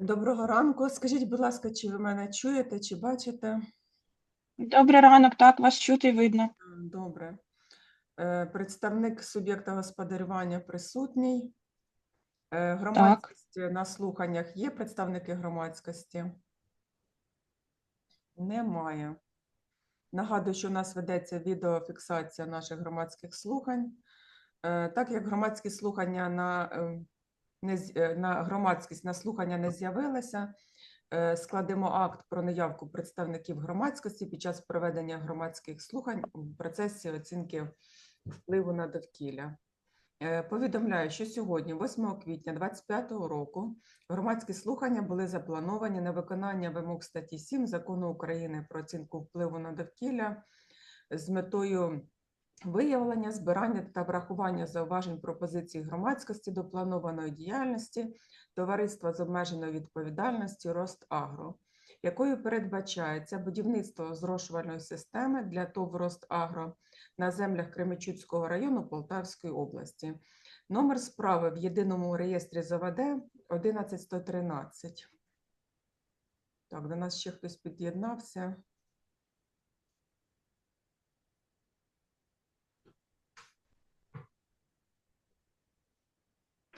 Доброго ранку. Скажіть, будь ласка, чи ви мене чуєте, чи бачите? Добрий ранок, так, вас чути і видно. Добре. Е, Представник суб'єкта господарювання присутній. Е, Громадськість на слуханнях є представники громадськості? Немає. Нагадую, що у нас ведеться відеофіксація наших громадських слухань. Е, Так як громадські слухання на, не е, на громадськість на слухання не з'явилися, е, складемо акт про наявку представників громадськості під час проведення громадських слухань в процесі оцінки впливу на довкілля. Е, Повідомляю, що сьогодні, 8 квітня 2025 року, громадські слухання були заплановані на виконання вимог статті 7 Закону України про оцінку впливу на довкілля з метою виявлення, збирання та врахування зауважень пропозицій громадськості до планованої діяльності товариства з обмеженою відповідальністю Ростагро, якою передбачається будівництво зрошувальної системи для ТОВ Ростагро на землях Кременчуцького району Полтавської області. Номер справи в єдиному реєстрі ЗВД 11113. Так, до нас ще хтось під'єднався.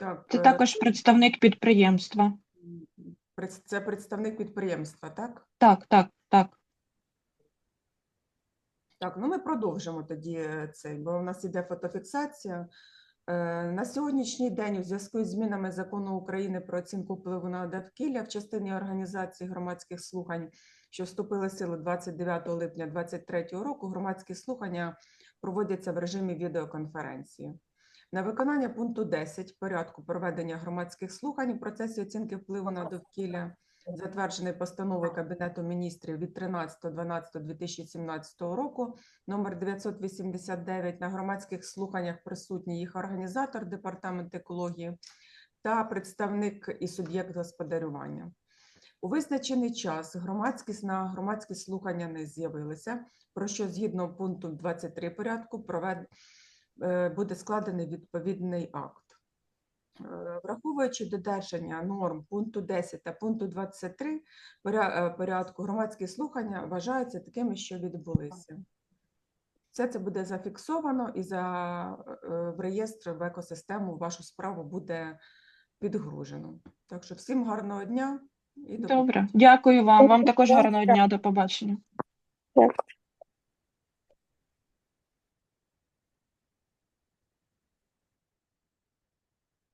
Так, Це е, також представник підприємства. це представник підприємства, так? Так, так, так. Так, ну ми продовжимо тоді е, цей, бо у нас іде фотофіксація. Е, На сьогоднішній день, у зв'язку з змінами закону України про оцінку впливу на довкілля в частині організації громадських слухань, що вступили в силу 29 липня 2023 року, громадські слухання проводяться в режимі відеоконференції. На виконання пункту 10 порядку проведення громадських слухань у процесі оцінки впливу на довкілля затверджений постановою Кабінету міністрів від 13.12.2017 року, номер 989 на громадських слуханнях присутній їх організатор Департамент екології та представник і суб'єкт господарювання. У визначений час громадськість на громадські слухання не з'явилися, про що згідно пункту 23 порядку провед... е, буде складений відповідний акт. Е, Враховуючи додержання норм пункту 10 та пункту 23 поря- е, порядку, громадські слухання вважаються такими, що відбулися. Все це буде зафіксовано і за, в реєстр в екосистему вашу справу буде підгружено. Так що всім гарного дня і до Добре. Дякую вам. Вам також гарного дня. До побачення. Дякую.